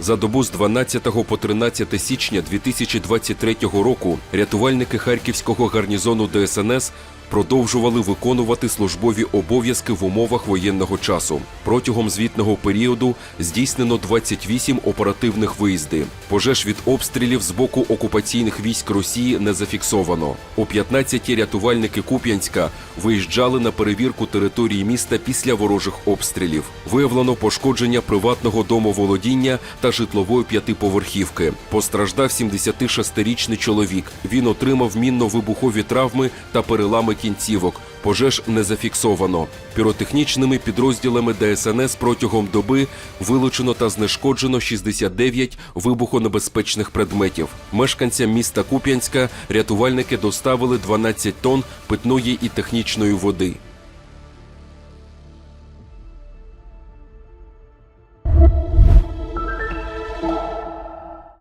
За добу з 12 по 13 січня 2023 року рятувальники Харківського гарнізону ДСНС продовжували виконувати службові обов'язки в умовах воєнного часу. Протягом звітного періоду здійснено 28 оперативних виїзди. Пожеж від обстрілів з боку окупаційних військ Росії не зафіксовано. О 15 рятувальники Куп'янська виїжджали на перевірку території міста після ворожих обстрілів. Виявлено пошкодження приватного домоволодіння та житлової п'ятиповерхівки. Постраждав 76-річний чоловік. Він отримав мінно-вибухові травми та перелами кінцівок. Пожеж не зафіксовано. Піротехнічними підрозділами ДСНС протягом доби вилучено та знешкоджено 69 вибухонебезпечних предметів. Мешканцям міста Куп'янська рятувальники доставили 12 тонн питної і технічної води.